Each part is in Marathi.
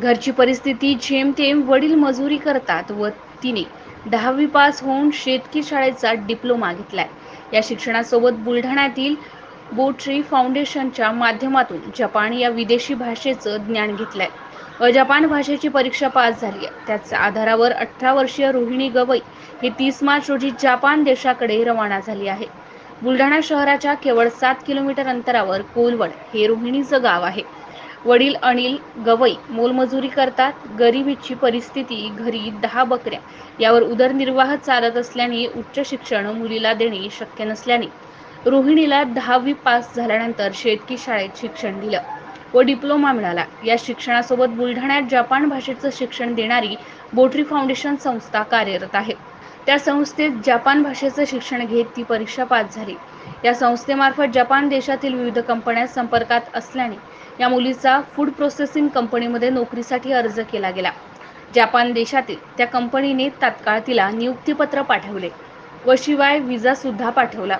घरची परिस्थिती जेमतेम वडील मजुरी करतात व तिने दहावी पास होऊन शेतकी शाळेचा डिप्लोमा घेतलाय. या शिक्षणासोबत बुलढाण्यातील बोट्री फाउंडेशनच्या माध्यमातून जपान या विदेशी भाषेचं ज्ञान घेतलंय. व जपान भाषेची परीक्षा पास झाली आहे. त्याच्या आधारावर अठरा वर्षीय रोहिणी गवई ही तीस मार्च रोजी जपान देशाकडे रवाना झाली आहे. बुलढाणा शहराच्या केवळ सात किलोमीटर अंतरावर कोलवड हे रोहिणीचं गाव आहे. वडील अनिल गवई मोलमजुरी करतात. गरिबीची परिस्थिती घरी दहा बकऱ्या. यावर उदरनिर्वाह चालत असल्याने उच्च शिक्षण मुलीला देणे शक्य नसल्याने रोहिणीला दहावी पास झाल्यानंतर शेतकी शाळेत शिक्षण दिलं व डिप्लोमा मिळाला. या शिक्षणासोबत बुलढाण्यात जपान भाषेचं शिक्षण देणारी बोटरी फाउंडेशन संस्था कार्यरत आहे. त्या संस्थेत जपान भाषेचं शिक्षण घेत ती परीक्षा पास झाली. या संस्थेमार्फत जपान देशातील विविध कंपन्या संपर्कात असल्याने या मुलीचा फूड प्रोसेसिंग कंपनीमध्ये नोकरीसाठी अर्ज केला गेला. जपान देशातील त्या कंपनीने तात्काळ तिला नियुक्तीपत्र पाठवले व शिवाय विजा सुद्धा पाठवला.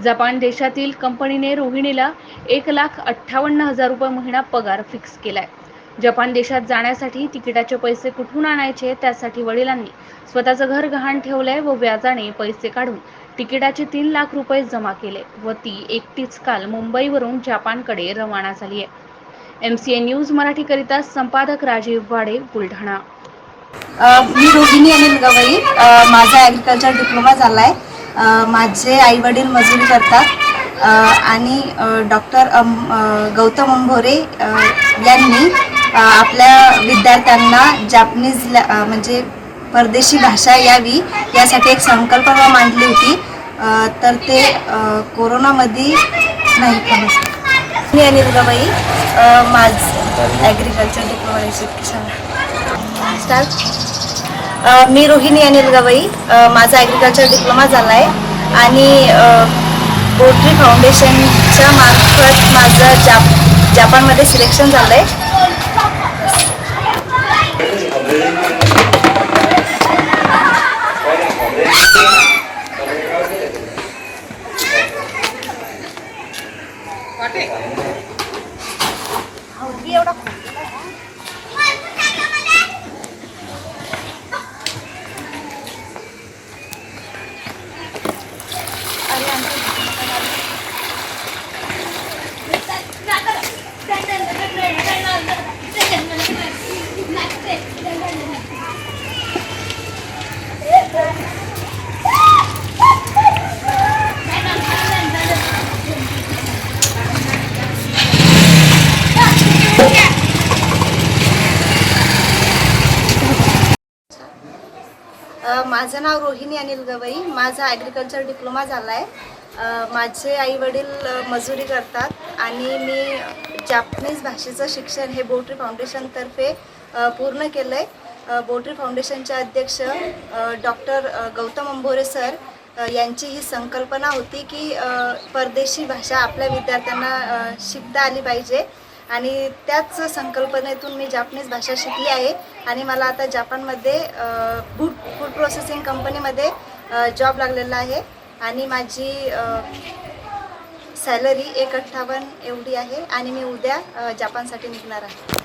जपान देशातील कंपनीने रोहिणीला एक लाख अठ्ठावन्न हजार रुपये महिना पगार फिक्स केलाय. जपान देशात जाण्यासाठी तिकिटाचे पैसे कुठून आणायचे त्यासाठी वडिलांनी स्वतःचं घर गहाण ठेवलंय व व्याजाने पैसे काढून तिकिटाचे तीन लाख रुपये जमा केले व ती एकटीच काल मुंबईवरून जपानकडे रवाना झाली आहे एम सी ए न्यूज मराठीकरिता संपादक राजीव वाडे बुलढाणा. मी रोहिणी अनिल गवई. माझा ॲग्रिकल्चर डिप्लोमा झाला आहे माझे आईवडील मजुरी करतात. आणि डॉक्टर गौतम अंभोरे यांनी आपल्या विद्यार्थ्यांना जापनीज म्हणजे परदेशी भाषा यावी यासाठी एक संकल्पना मांडली होती. तर ते कोरोनामध्ये नाही मी अनिल गवई माझ ॲग्रिकल्चर डिप्लोमा शिक्षण मी रोहिणी अनिल गवई माझा ॲग्रिकल्चर डिप्लोमा झाला आहे आणि पोल्ट्री फाउंडेशनच्या मार्फत माझं जाप जापानमध्ये सिलेक्शन झालं आहे अ, माझं नाव रोहिणी अनिल गवई माझा ॲग्रिकल्चर डिप्लोमा झाला आहे माझे आईवडील मजुरी करतात आणि मी जापनीज भाषेचं शिक्षण हे बोटरी फाउंडेशनतर्फे पूर्ण केलं आहे बोट्री फाउंडेशनचे अध्यक्ष डॉक्टर गौतम अंभोरे सर यांची ही संकल्पना होती की परदेशी भाषा आपल्या विद्यार्थ्यांना शिकता आली पाहिजे. आणि त्याच संकल्पनेतून मी जापनीज भाषा शिकली आहे. आणि मला आता जापानमध्ये फूड फूड प्रोसेसिंग कंपनीमध्ये जॉब लागलेला आहे. आणि माझी सॅलरी एक अठ्ठावन्न एवढी आहे. आणि मी उद्या जापानसाठी निघणार आहे.